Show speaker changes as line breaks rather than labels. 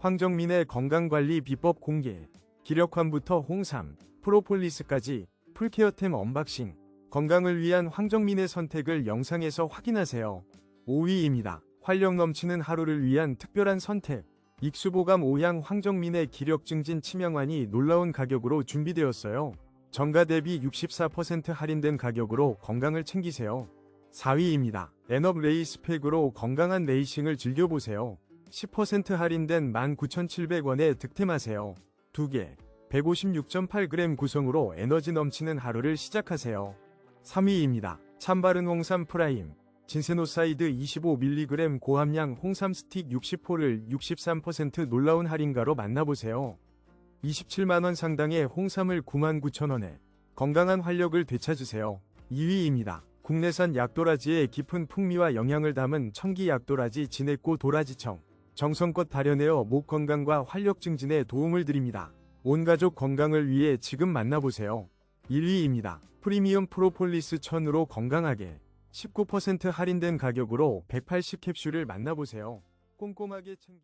황정민의 건강관리 비법 공개. 기력환부터 홍삼, 프로폴리스까지 풀케어템 언박싱. 건강을 위한 황정민의 선택을 영상에서 확인하세요. 5위입니다. 활력 넘치는 하루를 위한 특별한 선택. 익수보감 오향 황정민의 기력 증진 치명환이 놀라운 가격으로 준비되었어요. 정가 대비 64% 할인된 가격으로 건강을 챙기세요. 4위입니다. 에너 레이스팩으로 건강한 레이싱을 즐겨보세요. 10% 할인된 19,700원에 득템하세요. 2개, 156.8g 구성으로 에너지 넘치는 하루를 시작하세요. 3위입니다. 참바른 홍삼 프라임. 진세노사이드 25mg 고함량 홍삼 스틱 60호를 63% 놀라운 할인가로 만나보세요. 27만원 상당의 홍삼을 99,000원에 건강한 활력을 되찾으세요. 2위입니다. 국내산 약도라지의 깊은 풍미와 영양을 담은 청기 약도라지 진액고 도라지청. 정성껏 발효내어 목 건강과 활력 증진에 도움을 드립니다. 온 가족 건강을 위해 지금 만나보세요. 1위입니다. 프리미엄 프로폴리스 천으로 건강하게 19% 할인된 가격으로 180 캡슐을 만나보세요. 꼼꼼하게 챙기